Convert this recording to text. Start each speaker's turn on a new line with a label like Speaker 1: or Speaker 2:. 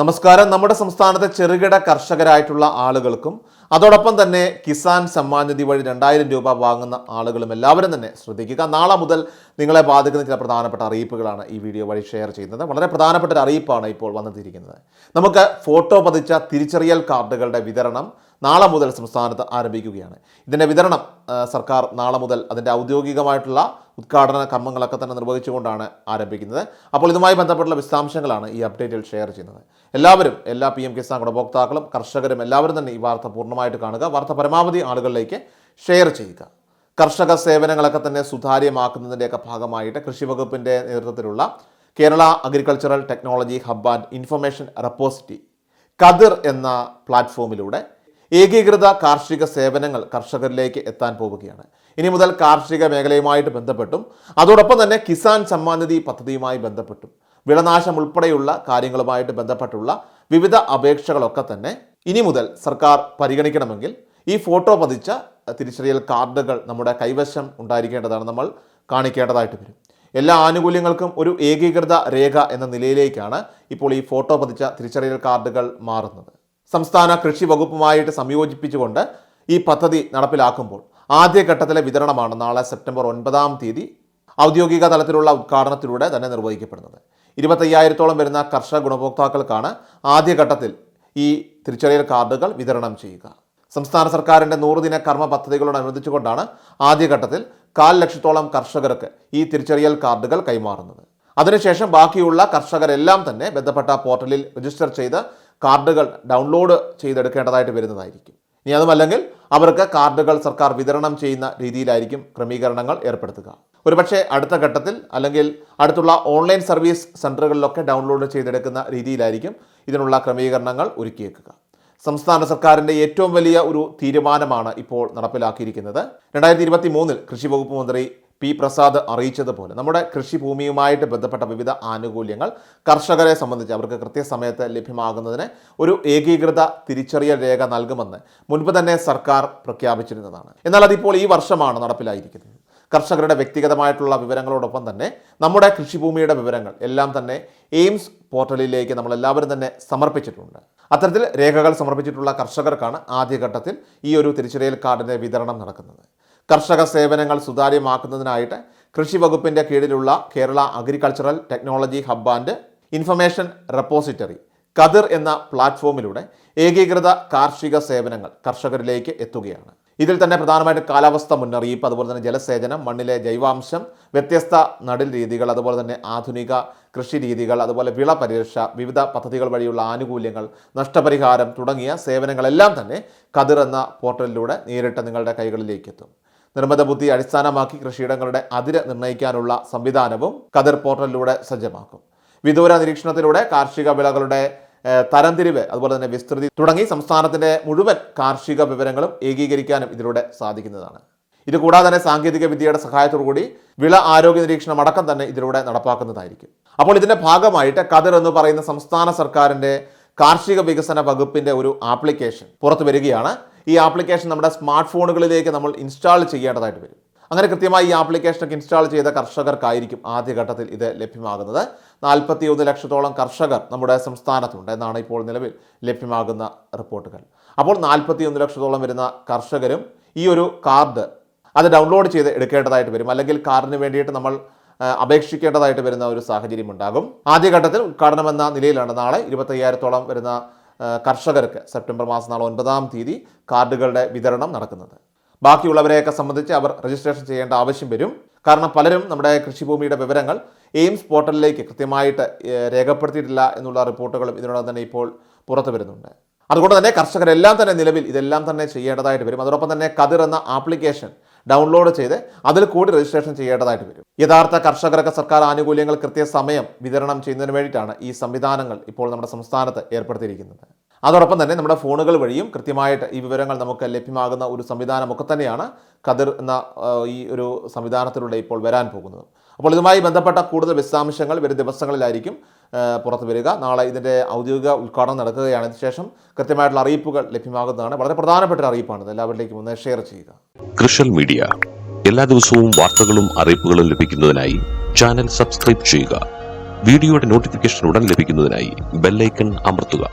Speaker 1: നമസ്കാരം. നമ്മുടെ സംസ്ഥാനത്തെ ചെറുകിട കർഷകരായിട്ടുള്ള ആളുകൾക്കും അതോടൊപ്പം തന്നെ കിസാൻ സമ്മാൻ നിധി വഴി രണ്ടായിരം രൂപ വാങ്ങുന്ന ആളുകളും എല്ലാവരും തന്നെ ശ്രദ്ധിക്കുക. നാളെ മുതൽ നിങ്ങളെ ബാധിക്കുന്ന ചില പ്രധാനപ്പെട്ട അറിയിപ്പുകളാണ് ഈ വീഡിയോ വഴി ഷെയർ ചെയ്യുന്നത്. വളരെ പ്രധാനപ്പെട്ട ഒരു അറിയിപ്പാണ് ഇപ്പോൾ വന്നെത്തിയിരിക്കുന്നത് നമുക്ക് ഫോട്ടോ പതിച്ച തിരിച്ചറിയൽ കാർഡുകളുടെ വിതരണം നാളെ മുതൽ സംസ്ഥാനത്ത് ആരംഭിക്കുകയാണ്. ഇതിന്റെ വിതരണം സർക്കാർ നാളെ മുതൽ അതിന്റെ ഔദ്യോഗികമായിട്ടുള്ള ഉദ്ഘാടന കർമ്മങ്ങളൊക്കെ തന്നെ നിർവഹിച്ചുകൊണ്ടാണ് ആരംഭിക്കുന്നത്. അപ്പോൾ ഇതുമായി ബന്ധപ്പെട്ടുള്ള വിശദാംശങ്ങളാണ് ഈ അപ്ഡേറ്റിൽ ഷെയർ ചെയ്യുന്നത്. എല്ലാവരും എല്ലാ പി എം കിസാൻ ഗുണഭോക്താക്കളും കർഷകരും എല്ലാവരും തന്നെ ഈ വാർത്ത പൂർണമായിട്ട് കാണുക വാർത്ത പരമാവധി ആളുകളിലേക്ക് ഷെയർ ചെയ്യുക. കർഷക സേവനങ്ങളൊക്കെ തന്നെ സുതാര്യമാക്കുന്നതിന്റെയൊക്കെ ഭാഗമായിട്ട് കൃഷി വകുപ്പിന്റെ നേതൃത്വത്തിലുള്ള Kerala agricultural technology hub and information repository Kathir എന്ന പ്ലാറ്റ്ഫോമിലൂടെ ഏകീകൃത കാർഷിക സേവനങ്ങൾ കർഷകരിലേക്ക് എത്താൻ പോവുകയാണ്. ഇനി മുതൽ കാർഷിക മേഖലയുമായിട്ട് ബന്ധപ്പെട്ടും അതോടൊപ്പം തന്നെ കിസാൻ സമ്മാൻ നിധി പദ്ധതിയുമായി ബന്ധപ്പെട്ടും വിളനാശം ഉൾപ്പെടെയുള്ള കാര്യങ്ങളുമായിട്ട് ബന്ധപ്പെട്ടുള്ള വിവിധ അപേക്ഷകളൊക്കെ തന്നെ ഇനി മുതൽ സർക്കാർ പരിഗണിക്കണമെങ്കിൽ ഈ ഫോട്ടോ പതിച്ച തിരിച്ചറിയൽ കാർഡുകൾ നമ്മുടെ കൈവശം ഉണ്ടായിരിക്കേണ്ടതാണ് നമ്മൾ കാണിക്കേണ്ടതായിട്ട് വരും. എല്ലാ ആനുകൂല്യങ്ങൾക്കും ഒരു ഏകീകൃത രേഖ എന്ന നിലയിലേക്കാണ് ഇപ്പോൾ ഈ ഫോട്ടോ പതിച്ച തിരിച്ചറിയൽ കാർഡുകൾ മാറുന്നത്. സംസ്ഥാന കൃഷി വകുപ്പുമായിട്ട് സംയോജിപ്പിച്ചുകൊണ്ട് ഈ പദ്ധതി നടപ്പിലാക്കുമ്പോൾ ആദ്യഘട്ടത്തിലെ വിതരണമാണ് നാളെ സെപ്റ്റംബർ ഒൻപതാം തീയതി ഔദ്യോഗിക തലത്തിലുള്ള ഉദ്ഘാടനത്തിലൂടെ തന്നെ നിർവഹിക്കപ്പെടുന്നത്. ഇരുപത്തയ്യായിരത്തോളം വരുന്ന കർഷക ഗുണഭോക്താക്കൾക്കാണ് ആദ്യഘട്ടത്തിൽ ഈ തിരിച്ചറിയൽ കാർഡുകൾ വിതരണം ചെയ്യുക. സംസ്ഥാന സർക്കാരിന്റെ നൂറുദിന കർമ്മ പദ്ധതികളോടനുബന്ധിച്ചുകൊണ്ടാണ് ആദ്യഘട്ടത്തിൽ കാൽ ലക്ഷത്തോളം കർഷകർക്ക് ഈ തിരിച്ചറിയൽ കാർഡുകൾ കൈമാറുന്നത്. അതിനുശേഷം ബാക്കിയുള്ള കർഷകരെല്ലാം തന്നെ ബന്ധപ്പെട്ട പോർട്ടലിൽ രജിസ്റ്റർ ചെയ്ത് കാർഡുകൾ ഡൗൺലോഡ് ചെയ്തെടുക്കേണ്ടതായിട്ട് വരുന്നതായിരിക്കും. ഇനി അതുമല്ലെങ്കിൽ അവർക്ക് കാർഡുകൾ സർക്കാർ വിതരണം ചെയ്യുന്ന രീതിയിലായിരിക്കും ക്രമീകരണങ്ങൾ ഏർപ്പെടുത്തുക. ഒരുപക്ഷെ അടുത്ത ഘട്ടത്തിൽ അല്ലെങ്കിൽ അടുത്തുള്ള ഓൺലൈൻ സർവീസ് സെന്ററുകളിലൊക്കെ ഡൗൺലോഡ് ചെയ്തെടുക്കുന്ന രീതിയിലായിരിക്കും ഇതിനുള്ള ക്രമീകരണങ്ങൾ ഒരുക്കിയേക്കുക. സംസ്ഥാന സർക്കാരിന്റെ ഏറ്റവും വലിയ ഒരു തീരുമാനമാണ് ഇപ്പോൾ നടപ്പിലാക്കിയിരിക്കുന്നത്. രണ്ടായിരത്തി ഇരുപത്തി മൂന്നിൽ കൃഷി വകുപ്പ് മന്ത്രി പി പ്രസാദ് അറിയിച്ചതുപോലെ നമ്മുടെ കൃഷിഭൂമിയുമായിട്ട് ബന്ധപ്പെട്ട വിവിധ ആനുകൂല്യങ്ങൾ കർഷകരെ സംബന്ധിച്ച് അവർക്ക് കൃത്യസമയത്ത് ലഭ്യമാകുന്നതിന് ഒരു ഏകീകൃത തിരിച്ചറിയൽ രേഖ നൽകുമെന്ന് മുൻപ് തന്നെ സർക്കാർ പ്രഖ്യാപിച്ചിരുന്നതാണ്. എന്നാൽ അതിപ്പോൾ ഈ വർഷമാണ് നടപ്പിലായിരിക്കുന്നത്. കർഷകരുടെ വ്യക്തിഗതമായിട്ടുള്ള വിവരങ്ങളോടൊപ്പം തന്നെ നമ്മുടെ കൃഷിഭൂമിയുടെ വിവരങ്ങൾ എല്ലാം തന്നെ എയിംസ് പോർട്ടലിലേക്ക് നമ്മൾ എല്ലാവരും തന്നെ സമർപ്പിച്ചിട്ടുണ്ട്. അത്തരത്തിൽ രേഖകൾ സമർപ്പിച്ചിട്ടുള്ള കർഷകർക്കാണ് ആദ്യഘട്ടത്തിൽ ഈ ഒരു തിരിച്ചറിയൽ കാർഡിന്റെ വിതരണം നടക്കുന്നത്. കർഷക സേവനങ്ങൾ സുതാര്യമാക്കുന്നതിനായിട്ട് കൃഷി വകുപ്പിന്റെ കീഴിലുള്ള Kerala agricultural technology hub and information repository Kathir എന്ന പ്ലാറ്റ്ഫോമിലൂടെ ഏകീകൃത കാർഷിക സേവനങ്ങൾ കർഷകരിലേക്ക് എത്തുകയാണ്. ഇതിൽ തന്നെ പ്രധാനമായിട്ട് കാലാവസ്ഥ മുന്നറിയിപ്പ് അതുപോലെ തന്നെ ജലസേചനം മണ്ണിലെ ജൈവാംശം വ്യത്യസ്ത നടൽ രീതികൾ അതുപോലെ തന്നെ ആധുനിക കൃഷി രീതികൾ അതുപോലെ വിള പരിരക്ഷ വിവിധ പദ്ധതികൾ വഴിയുള്ള ആനുകൂല്യങ്ങൾ നഷ്ടപരിഹാരം തുടങ്ങിയ സേവനങ്ങളെല്ലാം തന്നെ കതിർ എന്ന പോർട്ടലിലൂടെ നേരിട്ട് നിങ്ങളുടെ കൈകളിലേക്ക് എത്തും നിർമ്മിത ബുദ്ധി അടിസ്ഥാനമാക്കി കൃഷിയിടങ്ങളുടെ അതിര് നിർണയിക്കാനുള്ള സംവിധാനവും കതിർ പോർട്ടലിലൂടെ സജ്ജമാക്കും. വിദൂര നിരീക്ഷണത്തിലൂടെ കാർഷിക വിളകളുടെ തരംതിരിവ് അതുപോലെ തന്നെ വിസ്തൃതി തുടങ്ങി സംസ്ഥാനത്തിന്റെ മുഴുവൻ കാർഷിക വിവരങ്ങളും ഏകീകരിക്കാനും ഇതിലൂടെ സാധിക്കുന്നതാണ്. ഇത് കൂടാതെ തന്നെ സാങ്കേതിക വിദ്യയുടെ സഹായത്തോടുകൂടി വിള ആരോഗ്യ നിരീക്ഷണം അടക്കം തന്നെ ഇതിലൂടെ നടപ്പാക്കുന്നതായിരിക്കും. അപ്പോൾ ഇതിന്റെ ഭാഗമായിട്ട് കതിർ എന്ന് പറയുന്ന സംസ്ഥാന സർക്കാരിന്റെ കാർഷിക വികസന വകുപ്പിന്റെ ഒരു ആപ്ലിക്കേഷൻ പുറത്തു വരികയാണ്. ഈ ആപ്ലിക്കേഷൻ നമ്മുടെ സ്മാർട്ട് ഫോണുകളിലേക്ക് നമ്മൾ ഇൻസ്റ്റാൾ ചെയ്യേണ്ടതായിട്ട് വരും. അങ്ങനെ കൃത്യമായി ഈ ആപ്ലിക്കേഷനൊക്കെ ഇൻസ്റ്റാൾ ചെയ്ത കർഷകർക്കായിരിക്കും ആദ്യഘട്ടത്തിൽ ഇത് ലഭ്യമാകുന്നത്. നാൽപ്പത്തി ഒന്ന് ലക്ഷത്തോളം കർഷകർ നമ്മുടെ സംസ്ഥാനത്തുണ്ട് എന്നാണ് ഇപ്പോൾ നിലവിൽ ലഭ്യമാകുന്ന റിപ്പോർട്ടുകൾ. അപ്പോൾ നാൽപ്പത്തി ഒന്ന് ലക്ഷത്തോളം വരുന്ന കർഷകരും ഈ ഒരു കാർഡ് അത് ഡൗൺലോഡ് ചെയ്ത് എടുക്കേണ്ടതായിട്ട് വരും. അല്ലെങ്കിൽ കാർഡിന് വേണ്ടിയിട്ട് നമ്മൾ അപേക്ഷിക്കേണ്ടതായിട്ട് വരുന്ന ഒരു സാഹചര്യം ഉണ്ടാകും ആദ്യഘട്ടത്തിൽ ഉദ്ഘാടനം എന്ന നിലയിലാണ് നാളെ ഇരുപത്തയ്യായിരത്തോളം വരുന്ന കർഷകർക്ക് സെപ്റ്റംബർ മാസം നാളെ ഒൻപതാം തീയതി കാർഡുകളുടെ വിതരണം നടക്കുന്നത്. ബാക്കിയുള്ളവരെയൊക്കെ സംബന്ധിച്ച് അവർ രജിസ്ട്രേഷൻ ചെയ്യേണ്ട ആവശ്യം വരും. കാരണം പലരും നമ്മുടെ കൃഷിഭൂമിയുടെ വിവരങ്ങൾ എയിംസ് പോർട്ടലിലേക്ക് കൃത്യമായിട്ട് രേഖപ്പെടുത്തിയിട്ടില്ല എന്നുള്ള റിപ്പോർട്ടുകളും ഇതിനോടൊപ്പം തന്നെ ഇപ്പോൾ പുറത്തു വരുന്നുണ്ട്. അതുകൊണ്ട് തന്നെ കർഷകരെല്ലാം തന്നെ നിലവിൽ ഇതെല്ലാം തന്നെ ചെയ്യേണ്ടതായിട്ട് വരും. അതോടൊപ്പം തന്നെ കതിർ എന്ന ആപ്ലിക്കേഷൻ ഡൗൺലോഡ് ചെയ്ത് അതിൽ കൂടി രജിസ്ട്രേഷൻ ചെയ്യേണ്ടതായിട്ട് വരും. യഥാർത്ഥ കർഷകർക്ക് സർക്കാർ ആനുകൂല്യങ്ങൾ കൃത്യസമയം വിതരണം ചെയ്യുന്നതിന് വേണ്ടിയിട്ടാണ് ഈ സംവിധാനങ്ങൾ ഇപ്പോൾ നമ്മുടെ സംസ്ഥാനത്ത് ഏർപ്പെടുത്തിയിരിക്കുന്നത്. അതോടൊപ്പം തന്നെ നമ്മുടെ ഫോണുകൾ വഴിയും കൃത്യമായിട്ട് ഈ വിവരങ്ങൾ നമുക്ക് ലഭ്യമാകുന്ന ഒരു സംവിധാനമൊക്കെ തന്നെയാണ് കതിർ എന്ന ഈ ഒരു സംവിധാനത്തിലൂടെ ഇപ്പോൾ വരാൻ പോകുന്നത്. അപ്പോൾ ഇതുമായി ബന്ധപ്പെട്ട കൂടുതൽ വിശദാംശങ്ങൾ വരും ദിവസങ്ങളിലായിരിക്കും പുറത്തു വരിക. നാളെ ഇതിന്റെ ഔദ്യോഗിക ഉദ്ഘാടനം നടക്കുകയാണ്. ഇതിനുശേഷം കൃത്യമായിട്ടുള്ള അറിയിപ്പുകൾ ലഭ്യമാകുന്നതാണ്. വളരെ പ്രധാനപ്പെട്ട അറിയിപ്പാണ് എല്ലാവരിലേക്കും ഒന്ന് ഷെയർ ചെയ്യുക.
Speaker 2: കൃഷൽ മീഡിയ. എല്ലാ ദിവസവും വാർത്തകളും അറിയിപ്പുകളും ലഭിക്കുന്നതിനായി ചാനൽ സബ്സ്ക്രൈബ് ചെയ്യുക. വീഡിയോയുടെ നോട്ടിഫിക്കേഷൻ ഉടൻ ലഭിക്കുന്നതിനായി ബെല്ലൈക്കൺ അമർത്തുക.